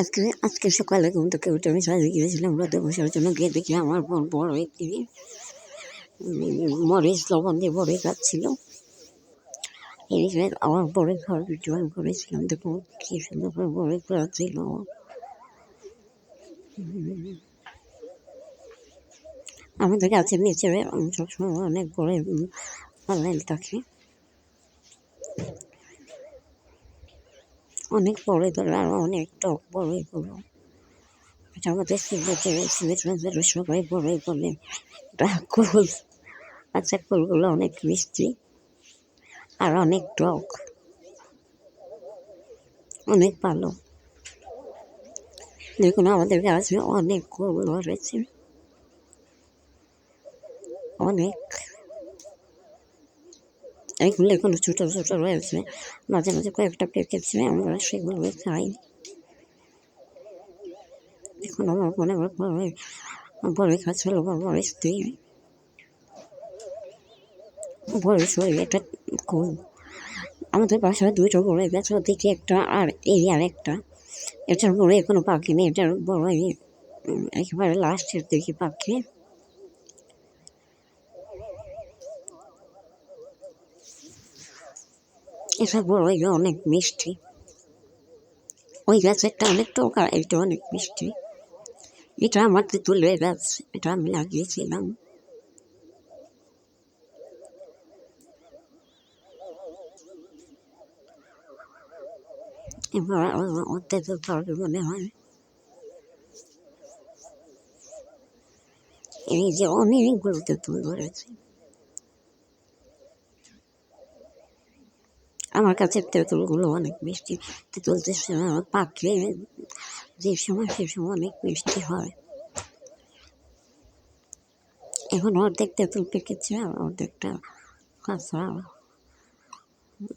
আজকে আজকে সকালে ঘুম থেকে উঠে আমি সাজে গিয়েছিলাম রোদে বসার জন্য গিয়ে দেখি আমার বোন বড় উম, মরিচ লবণ দিয়ে বড়ই খাচ্ছিল। এই আমার বড়ই খাওয়ার ভিডিও আমি করেছিলাম দেখুন কি সুন্দর করে বড়ই খাওয়াচ্ছিল আমাদের গাছের নিচে সবসময় অনেক বড় অনলাইন থাকে। অনেক বড় ধরে আর অনেক টক বড়ইগুলো এটা আমাদের সিলেটে সিলেট রাজ্যের সবাই বড়ই বলে এটা কুল আচ্ছা কুলগুলো অনেক মিষ্টি আর অনেক টক। অনেক ভালো। দেখুন, আমাদের গাছে অনেক কুল ধরেছে। অনেক। এইগুলো এখনও ছোটো ছোটো রয়েছে মাঝে মাঝে কয়েকটা পেকেছে আমরা সেগুলো খাই। এখন আমার মনে হয়, বড় বড় খাচ্ছিল বড় স্ত্রী বড় শরীর এটা খুব আমাদের বাসায় দুইটা বড় গেছে ওদিকে একটা আর এই আর একটা। এটার বড় এখনও পাকেনি এটার বড় একেবারে লাস্টের দিকে পাখি। বড় এটা অনেক মিষ্টি। ওই গাছেরটা অনেক টক এটা অনেক মিষ্টি। এটা আমার তুলে গাছ, এটা আমি লাগিয়েছিলাম। এবার মনে হয়। এই যে অনেকগুলো তেঁতুল ধরেছে। আমার কাছে তেঁতুলগুলো অনেক মিষ্টি। তেঁতুল পাকলে যে সময় সে সময় অনেক মিষ্টি হয়। এখন অর্ধেক তেঁতুল পেকেছে, আর অর্ধেকটা কাঁচা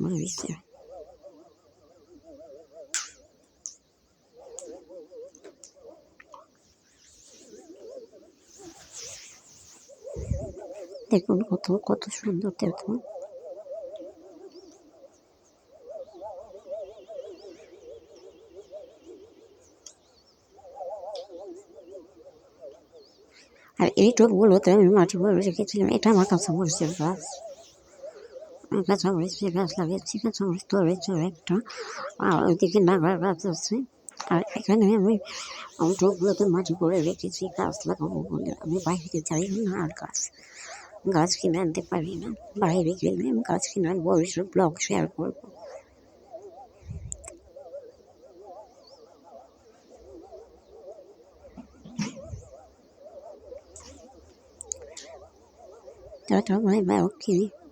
মরিছে দেখুন কত কত সুন্দর তেঁতুল। আর এই টবগুলোতে আমি মাটি ভরে রেখেছিলাম, এটা আমার কাঁচামরিচের গাছ আমি কাঁচামরিচের গাছ লাগিয়েছি কাঁচামরিচ ধরেছে একটা, আর ওইদিকে নাগার গাছ আছে। আর এখানে আমি টবগুলোতে মাটি ভরে রেখেছি, গাছ লাগাবো বলে। আমি বাইরে যাই না আর গাছ গাছ কিনে আনতে পারি না। বাইরে গেলে আমি গাছ কিনে আনব, ওইসব ব্লগ শেয়ার করব। 들어보면 말 없긴 해.